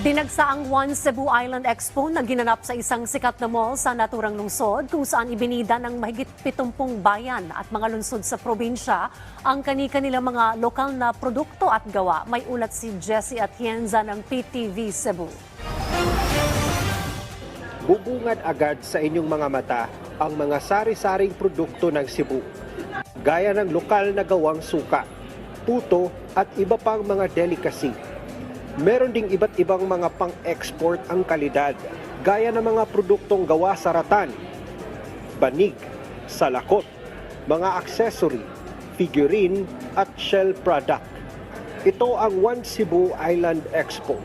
Dinagsa ang One Cebu Island Expo na ginanap sa isang sikat na mall sa naturang lungsod kung saan ibinida ng mahigit 70 bayan at mga lungsod sa probinsya ang kani-kanilang mga lokal na produkto at gawa. May ulat si Jessie Atienza ng PTV Cebu. Bubungad agad sa inyong mga mata ang mga sari-saring produkto ng Cebu. Gaya ng lokal na gawang suka, puto at iba pang mga delicacy. Meron ding iba't ibang mga pang-export ang kalidad, gaya ng mga produktong gawa sa ratan, banig, salakot, mga accessory, figurine at shell product. Ito ang One Cebu Island Expo.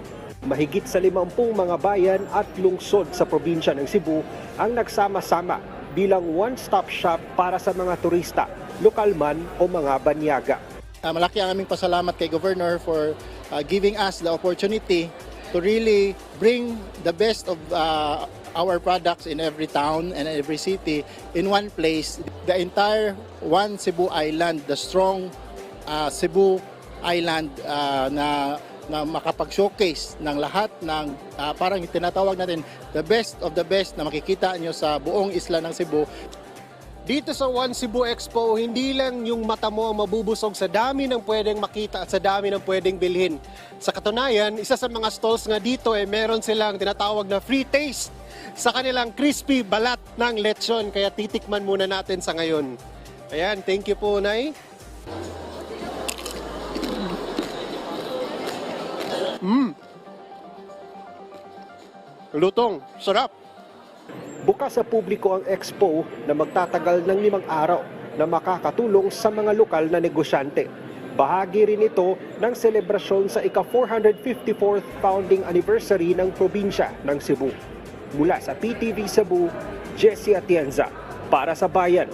Mahigit sa 50 mga bayan at lungsod sa probinsya ng Cebu ang nagsama-sama bilang one-stop shop para sa mga turista, lokal man o mga banyaga. Uh, malaki ang aming pasalamat kay Governor for uh, giving us the opportunity to really bring the best of uh, our products in every town and every city in one place. The entire one Cebu Island, the strong uh, Cebu Island uh, na na makapag-showcase ng lahat ng uh, parang tinatawag natin the best of the best na makikita nyo sa buong isla ng Cebu Dito sa One Cebu Expo, hindi lang yung mata mo ang mabubusog sa dami ng pwedeng makita at sa dami ng pwedeng bilhin. Sa katunayan, isa sa mga stalls nga dito ay meron silang tinatawag na free taste sa kanilang crispy balat ng lechon. Kaya titikman muna natin sa ngayon. Ayan, thank you po, Nay. Mmm. Lutong, sarap. Bukas sa publiko ang expo na magtatagal ng limang araw na makakatulong sa mga lokal na negosyante. Bahagi rin ito ng selebrasyon sa ika-454th founding anniversary ng probinsya ng Cebu. Mula sa PTV Cebu, Jessie Atienza para sa Bayan.